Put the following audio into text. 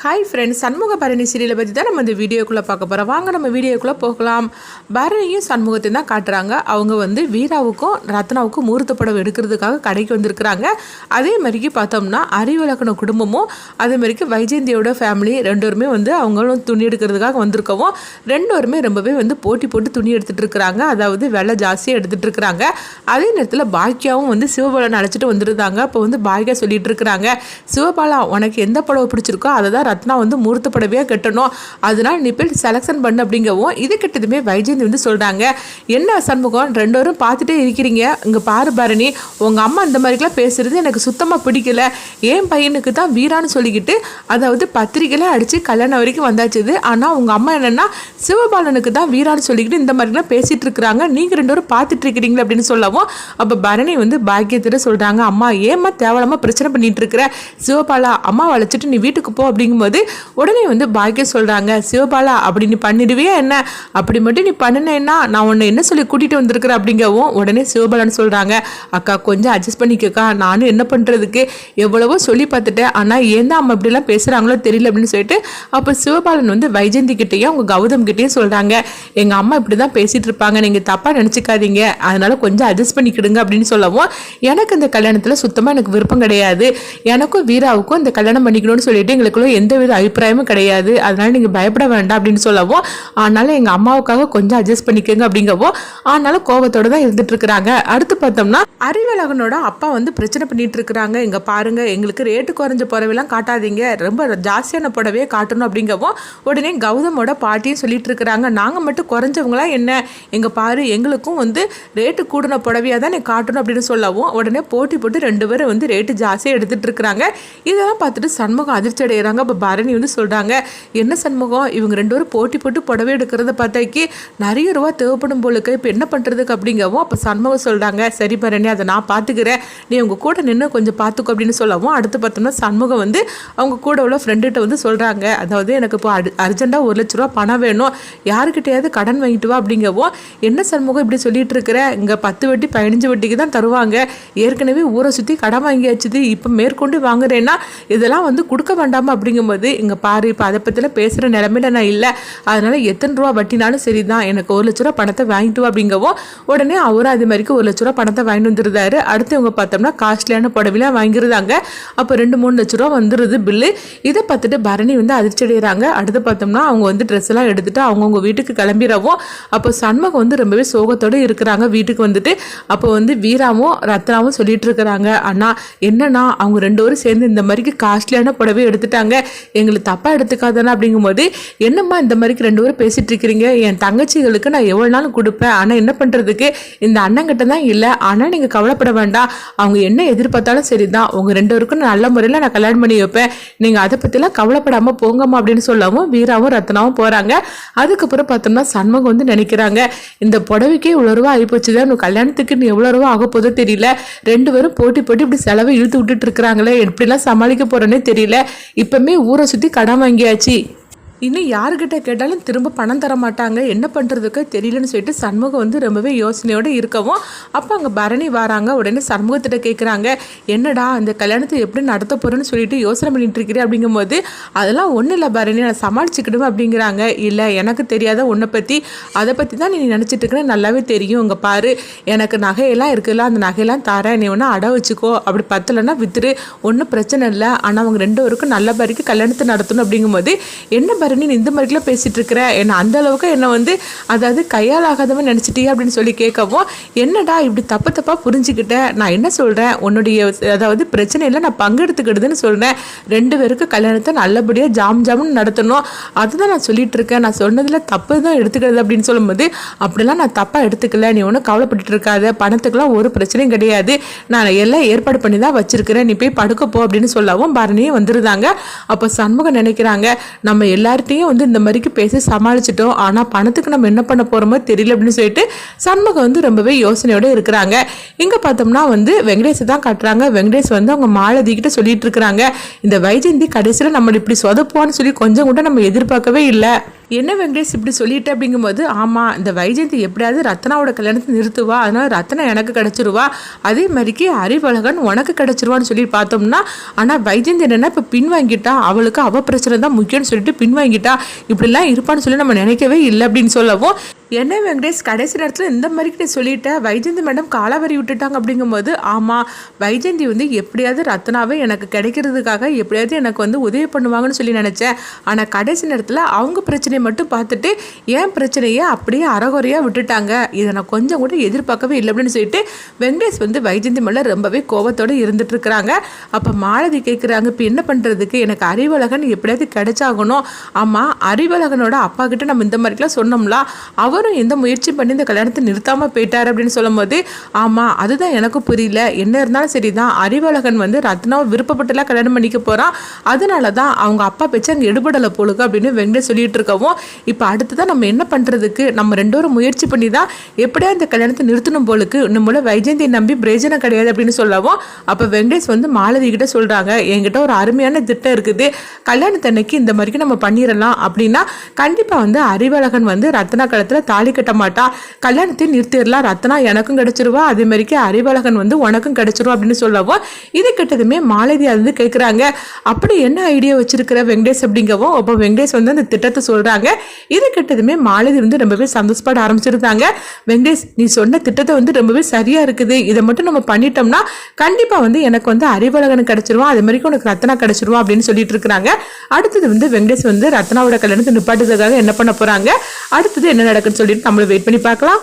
Hi friends Shanmuga Bharani சீரியலை பற்றி தான் நம்ம இந்த வீடியோக்குள்ளே பார்க்க போகிறோம் வாங்க நம்ம வீடியோக்குள்ளே போகலாம். பரணியும் சண்முகத்தையும் தான் காட்டுறாங்க. அவங்க வந்து வீராவுக்கும் ரத்னாவுக்கும் மூர்த்த படம் எடுக்கிறதுக்காக கடைக்கு வந்திருக்கிறாங்க. அதே மாதிரிக்கு பார்த்தோம்னா அறிவிலக்கண குடும்பமும் அதே மாதிரிக்கு வைஜெயந்தியோட ஃபேமிலி ரெண்டோருமே வந்து அவங்களும் துணி எடுக்கிறதுக்காக வந்திருக்கவும் ரெண்டோருமே ரொம்பவே வந்து போட்டி போட்டு துணி எடுத்துகிட்டு இருக்கிறாங்க. அதாவது வெலை ஜாஸ்தியாக எடுத்துகிட்டு இருக்கிறாங்க. அதே நேரத்தில் பாக்கியாவும் வந்து சிவபாலன் அழைச்சிட்டு வந்துருந்தாங்க. அப்போ வந்து பாக்கியா சொல்லிட்டு இருக்கிறாங்க சிவபாலா உனக்கு எந்த படம் பிடிச்சிருக்கோ அதை தான் ரத்னா வந்து மூர்த்த கட்டணும். அதனால் நீ போய் செலெக்ஷன் பண்ணு அப்படிங்கவும் இது கிட்டதுமே வைஜெயந்தி வந்து சொல்கிறாங்க என்ன சண்முகம் ரெண்டோரும் பார்த்துட்டே இருக்கிறீங்க. இங்கே பாரு பரணி உங்கள் அம்மா இந்த மாதிரிலாம் பேசுகிறது எனக்கு சுத்தமாக பிடிக்கல. என் பையனுக்கு தான் வீரான்னு சொல்லிக்கிட்டு அதாவது பத்திரிக்கையில அடித்து கல்யாணம் வரைக்கும் வந்தாச்சுது ஆனால் உங்கள் அம்மா என்னென்னா சிவபாலனுக்கு தான் வீரான்னு சொல்லிக்கிட்டு இந்த மாதிரிலாம் பேசிகிட்டு இருக்கிறாங்க. நீங்கள் ரெண்டோரும் பார்த்துட்டு இருக்கிறீங்களா அப்படின்னு சொல்லவும் அப்போ பரணி வந்து பாக்கியத்தில் சொல்கிறாங்க அம்மா ஏம்மா தேவலமாக பிரச்சனை பண்ணிட்டு இருக்கிற? சிவபாலா அம்மா வளைச்சிட்டு நீ வீட்டுக்கு போ அப்படிங்க அப்படிங்கும்போது உடனே வந்து பாக்கியம் சொல்கிறாங்க சிவபாலா அப்படி நீ பண்ணிடுவியா என்ன? அப்படி மட்டும் நீ பண்ணினேன்னா நான் உன்னை என்ன சொல்லி கூட்டிகிட்டு வந்திருக்கிறேன் அப்படிங்கவும் உடனே சிவபாலான்னு சொல்கிறாங்க அக்கா கொஞ்சம் அட்ஜஸ்ட் பண்ணிக்கக்கா. நானும் என்ன பண்ணுறதுக்கு எவ்வளவோ சொல்லி பார்த்துட்டேன். ஆனால் ஏன் தான் அம்மா இப்படிலாம் பேசுகிறாங்களோ தெரியல அப்படின்னு சொல்லிட்டு அப்போ சிவபாலன் வந்து வைஜந்தி கிட்டேயும் அவங்க கௌதம் கிட்டேயும் சொல்கிறாங்க எங்கள் அம்மா இப்படி தான் பேசிகிட்டு இருப்பாங்க. நீங்கள் தப்பாக நினச்சிக்காதீங்க. அதனால் கொஞ்சம் அட்ஜஸ்ட் பண்ணிக்கிடுங்க அப்படின்னு சொல்லவும் எனக்கு இந்த கல்யாணத்தில் சுத்தமாக எனக்கு விருப்பம் கிடையாது. எனக்கும் வீராவுக்கும் இந்த கல்யாணம் பண்ணிக்கணும்னு சொல்லிட்டு எங்களுக்குள்ள எந்த வித அபிப்பிராயமும் கிடையாது. அதனால நீங்கள் பயப்பட வேண்டாம் அப்படின்னு சொல்லவும் ஆனாலும் எங்கள் அம்மாவுக்காக கொஞ்சம் அட்ஜஸ்ட் பண்ணிக்கோங்க அப்படிங்கவும் ஆனாலும் கோபத்தோடு தான் இருந்துட்டு இருக்கிறாங்க அடுத்து பார்த்தோம்னா அறிவழகனோட அப்பா வந்து பிரச்சனை பண்ணிட்டு இருக்கிறாங்க இங்கே பாருங்க எங்களுக்கு ரேட்டு குறைஞ்ச புடவைலாம் காட்டாதீங்க. ரொம்ப ஜாஸ்தியான புடவையே காட்டணும் அப்படிங்கவும் உடனே கௌதமோட பாட்டியும் சொல்லிட்டு இருக்கிறாங்க நாங்கள் மட்டும் குறைஞ்சவங்களா என்ன? எங்கள் பாரு எங்களுக்கும் வந்து ரேட்டு கூடின புடவையாக தான் காட்டணும் அப்படின்னு சொல்லவும் உடனே போட்டி போட்டு ரெண்டு பேரும் வந்து ரேட்டு ஜாஸ்தியாக எடுத்துட்டு இருக்கிறாங்க இதெல்லாம் பார்த்துட்டு சண்முகம் அதிர்ச்சி அடைகிறாங்க அப்போ பரணி வந்து சொல்கிறாங்க என்ன சண்முகம் இவங்க ரெண்டு பேரும் போட்டி போட்டு புடவை எடுக்கிறத பார்த்தாக்கி நிறைய ரூபா தேவைப்படும் போலுக்கு இப்போ என்ன பண்ணுறதுக்கு அப்படிங்கவும் அப்போ சண்முகம் சொல்கிறாங்க சரி பரணி அதை நான் பார்த்துக்கிறேன். நீ உங்கள் கூட நின்று கொஞ்சம் பார்த்துக்கோ அப்படின்னு சொல்லவும் அடுத்து பார்த்தோம்னா சண்முகம் வந்து அவங்க கூட உள்ள ஃப்ரெண்டுகிட்ட வந்து சொல்கிறாங்க அதாவது எனக்கு இப்போ அர் அர்ஜென்ட்டாக ஒரு லட்ச ரூபா பணம் வேணும். யாருக்கிட்டையாவது கடன் வாங்கிட்டு வா அப்படிங்கவும் என்ன சண்முகம் இப்படி சொல்லிட்டு இருக்கிற? இங்கே பத்து வட்டி பதினஞ்சு வட்டிக்கு தான் தருவாங்க. ஏற்கனவே ஊரை சுற்றி கடன் வாங்கியாச்சுது. இப்போ மேற்கொண்டு வாங்குறேன்னா இதெல்லாம் வந்து கொடுக்க வேண்டாமா? போது இங்கே பாரு இப்போ அதை பற்றிலாம் பேசுகிற நிலமையில நான் இல்லை. அதனால் எத்தனை ரூபா வட்டினாலும் சரி தான் எனக்கு ஒரு லட்ச ரூபா பணத்தை வாங்கிட்டு வா அப்படிங்கவும் உடனே அவரும் அது மாதிரிக்கு ஒரு லட்ச ரூபா பணத்தை வாங்கிட்டு வந்துருந்தாரு. அடுத்து இவங்க பார்த்தோம்னா காஸ்ட்லியான புடவைலாம் வாங்கிருந்தாங்க. அப்போ ரெண்டு மூணு லட்ச ரூபா வந்துடுது பில்லு. இதை பார்த்துட்டு பரணி வந்து அதிர்ச்சி அடைகிறாங்க அடுத்து பார்த்தோம்னா அவங்க வந்து ட்ரெஸ் எல்லாம் எடுத்துட்டு அவங்கவுங்க வீட்டுக்கு கிளம்பிடவும் அப்போ சண்முகம் வந்து ரொம்பவே சோகத்தோடு இருக்கிறாங்க. வீட்டுக்கு வந்துட்டு அப்போ வந்து வீராவும் ரத்னாவும் சொல்லிட்டு இருக்கிறாங்க. அண்ணா என்னன்னா அவங்க ரெண்டு பேரும் சேர்ந்து இந்த மாதிரிக்கு காஸ்ட்லியான புடவை எடுத்துட்டாங்க. எங்களை தப்பாக எடுத்துக்காதானே அப்படிங்கும்போது என்னம்மா இந்த மாதிரிக்கு ரெண்டு பேரும் பேசிகிட்டு இருக்கிறீங்க? என் தங்கச்சிகளுக்கு நான் எவ்வளோ நாளும் கொடுப்பேன். ஆனால் என்ன பண்ணுறதுக்கு இந்த அண்ணங்கிட்ட தான் இல்லை. ஆனால் நீங்கள் கவலைப்பட வேண்டாம். அவங்க என்ன எதிர்பார்த்தாலும் சரி தான் உங்கள் ரெண்டு பேருக்கும் நல்ல முறையில் நான் கல்யாணம் பண்ணி வைப்பேன். நீங்கள் அதை பற்றிலாம் கவலைப்படாமல் போங்கம்மா அப்படின்னு சொல்லவும் வீராவும் ரத்னாவும் போகிறாங்க அதுக்கப்புறம் பார்த்தோம்னா சண்முகம் வந்து நினைக்கிறாங்க இந்த புடவைக்கே இவ்வளோ ரூபா ஆகிப்போச்சு தான் உன் கல்யாணத்துக்கு நீ எவ்வளோ ரூபா ஆக போதோ தெரியல. ரெண்டு பேரும் போட்டி போட்டி இப்படி செலவை இழுத்து விட்டுட்டு இருக்கிறாங்களே எப்படிலாம் சமாளிக்க போகிறேன்னே தெரியல. இப்போமே ஊரை சுற்றி கடன் வாங்கியாச்சு. இன்னும் யாருக்கிட்ட கேட்டாலும் திரும்ப பணம் தர மாட்டாங்க என்ன பண்ணுறதுக்கு தெரியலன்னு சொல்லிட்டு சண்முகம் வந்து ரொம்பவே யோசனையோடு இருக்கவும் அப்போ அங்கே பரணி வராங்க. உடனே சண்முகத்திட்ட கேட்குறாங்க என்னடா அந்த கல்யாணத்தை எப்படி நடத்த போகிறேன்னு சொல்லிட்டு யோசனை பண்ணிட்டு இருக்கிறேன் அப்படிங்கும்போது அதெல்லாம் ஒன்றும் இல்லை பரணி நான் சமாளிச்சுக்கிடுவேன் அப்படிங்கிறாங்க. இல்லை எனக்கு தெரியாத உன்னை பற்றி அதை பற்றி தான் நீ நினச்சிட்டு இருக்கிறேன் நல்லாவே தெரியும். இங்கே பாரு எனக்கு நகையெல்லாம் இருக்குல்ல அந்த நகையெல்லாம் தரேன். நீ ஒன்று அடை வச்சுக்கோ. அப்படி பத்தலைன்னா வித்துரு. ஒன்றும் பிரச்சனை இல்லை. ஆனால் அவங்க ரெண்டு பேருக்கும் நல்ல பாரிக்கு கல்யாணத்தை நடத்தணும் அப்படிங்கும்போது என்ன பாரு நீ இந்த மாதிரிலாம் பேசிகிட்டு இருக்கிற என்ன அந்த அளவுக்கு என்னை வந்து அதாவது கையால் ஆகாதவன் நினச்சிட்டியா அப்படின்னு சொல்லி கேட்கவும் என்னடா இப்படி தப்பு தப்பாக புரிஞ்சுக்கிட்டேன் நான் என்ன சொல்கிறேன் உன்னுடைய அதாவது பிரச்சனையில் நான் பங்கெடுத்துக்கிடுதுன்னு சொல்கிறேன் ரெண்டு பேருக்கு கல்யாணத்தை நல்லபடியாக ஜாம் ஜாம்னு நடத்தணும். அதுதான் நான் சொல்லிட்டு இருக்கேன் நான் சொன்னதில் தப்பு தான் எடுத்துக்கிறது அப்படின்னு சொல்லும்போது அப்படிலாம் நான் தப்பாக எடுத்துக்கல. நீ ஒன்றும் கவலைப்பட்டு இருக்காத பணத்துக்கெல்லாம் ஒரு பிரச்சனையும் கிடையாது. நான் எல்லாம் ஏற்பாடு பண்ணி தான் வச்சுருக்கிறேன். நீ போய் படுக்கப்போ அப்படின்னு சொல்லவும் பரணியும் வந்துருந்தாங்க. அப்போ சண்முகம் நினைக்கிறாங்க நம்ம எல்லார்ட்டையும் வந்து இந்த மாதிரிக்கு பேசி சமாளிச்சிட்டோம். ஆனால் பணத்துக்கு நம்ம என்ன பண்ண போகிறோமோ தெரியல அப்படின்னு சொல்லிட்டு சண்முகம் வந்து ரொம்பவே யோசனையோடு இருக்கிறாங்க. இங்கே பார்த்தோம்னா வந்து வெங்கடேஷ் தான் கட்டுறாங்க. வெங்கடேஷ் வந்து அவங்க மாலதி கிட்ட சொல்லிட்டு இருக்கிறாங்க. இந்த வைஜெயந்தி கடைசியில் நம்மளை இப்படி சொதப்புவான்னு சொல்லி கொஞ்சம் கூட நம்ம எதிர்பார்க்கவே இல்லை. என்ன வெங்கடேஷ் இப்படி சொல்லிட்டு அப்படிங்கும்போது ஆமாம் இந்த வைஜெயந்தி எப்படியாவது ரத்னாவோட கல்யாணத்தை நிறுத்துவா அதனால் ரத்னா எனக்கு கிடச்சிருவா. அதே மாதிரிக்கு அறிவழகன் உனக்கு கிடச்சிருவான்னு சொல்லி பார்த்தோம்னா ஆனால் வைஜெயந்தி என்னென்னா இப்போ பின் வாங்கிட்டா அவளுக்கு அவ பிரச்சனை தான் முக்கியம்னு சொல்லிட்டு பின் வாங்கிட்டா. இப்படிலாம் இருப்பான்னு சொல்லி நம்ம நினைக்கவே இல்லை அப்படின்னு சொல்லவும் என்ன வெங்கடேஷ் கடைசி நேரத்தில் இந்த மாதிரி நீ சொல்லிட்ட வைஜந்தி மேடம் காலாவரி விட்டுட்டாங்க அப்படிங்கும்போது ஆமாம் வைஜந்தி வந்து எப்படியாவது ரத்னாவே எனக்கு கிடைக்கிறதுக்காக எப்படியாவது எனக்கு வந்து உதவி பண்ணுவாங்கன்னு சொல்லி நினச்சேன். ஆனால் கடைசி நேரத்தில் அவங்க பிரச்சனையை மட்டும் பார்த்துட்டு என் பிரச்சனையை அப்படியே அறகுறையாக விட்டுட்டாங்க. இதை நான் கொஞ்சம் கூட எதிர்பார்க்கவே இல்லை அப்படின்னு சொல்லிட்டு வெங்கடேஷ் வந்து வைஜந்தி மேலே ரொம்பவே கோபத்தோடு இருந்துட்டு இருக்கிறாங்க. அப்போ மாலதி கேட்குறாங்க இப்போ என்ன பண்ணுறதுக்கு எனக்கு அறிவழகன் எப்படியாவது கிடைச்சாகணும். ஆமாம் அறிவழகனோட அப்பா கிட்ட நம்ம இந்த மாதிரிலாம் சொன்னோம்ல அவரும் எந்த முயற்சி பண்ணி இந்த கல்யாணத்தை நிறுத்தாமல் போயிட்டார் அப்படின்னு சொல்லும்போது ஆமாம் அதுதான் எனக்கும் புரியல. என்ன இருந்தாலும் சரி தான் அறிவழகன் வந்து ரத்னாவை விருப்பப்பட்டுலாம் கல்யாணம் பண்ணிக்க போகிறான் அதனால தான் அவங்க அப்பா பேச்சு அங்கே எடுபடலை போலுக்கு அப்படின்னு வெங்கடேஷ் சொல்லிட்டு இருக்கவும் இப்போ அடுத்ததான் நம்ம என்ன பண்ணுறதுக்கு நம்ம ரெண்டோரும் முயற்சி பண்ணி தான் எப்படியா இந்த கல்யாணத்தை நிறுத்தணும் போலுக்கு? நம்மள வைஜெயந்தியை நம்பி பிரயோஜனம் கிடையாது அப்படின்னு சொல்லவும் அப்போ வெங்கடேஷ் வந்து மாலதி கிட்ட சொல்கிறாங்க என்கிட்ட ஒரு அருமையான திட்டம் இருக்குது. கல்யாணத்தன்னைக்கு இந்த மாதிரிக்கு நம்ம பண்ணிடலாம். அப்படின்னா கண்டிப்பாக வந்து அறிவழகன் வந்து ரத்னா கழுத்தில் தாலி கட்ட மாட்டா. கல்யாணத்தை நிறுத்திடலாம். ரத்னா எனக்கும் கிடைச்சிருவா. அதே மாதிரிக்கு அறிவழகன் வந்து உனக்கும் கிடைச்சிரும் அப்படின்னு சொல்லவும் இது கிட்டதுமே மாலதி வந்து கேட்குறாங்க அப்படி என்ன ஐடியா வச்சிருக்கிற வெங்கடேஷ் அப்படிங்கவும் அப்போ வெங்கடேஷ் வந்து அந்த திட்டத்தை சொல்கிறாங்க இது கிட்டதுமே மாலதி வந்து ரொம்பவே சந்தோஷப்பட ஆரம்பிச்சிருந்தாங்க. வெங்கடேஷ் நீ சொன்ன திட்டத்தை வந்து ரொம்பவே சரியாக இருக்குது. இதை மட்டும் நம்ம பண்ணிட்டோம்னா கண்டிப்பாக வந்து எனக்கு வந்து அறிவழகன் கிடைச்சிருவான் அதே மாதிரி உனக்கு ரத்னா கிடைச்சிருவா அப்படின்னு சொல்லிட்டு இருக்கிறாங்க. அடுத்தது வந்து வெங்கடேஷ் வந்து ரத்னாவோட கல்யாணத்தை நிப்பாட்டுறதுக்காக என்ன பண்ண போகிறாங்க அடுத்தது என்ன நடக்குது சொல்லிட்டு நம்மள வெயிட் பண்ணி பார்க்கலாம்.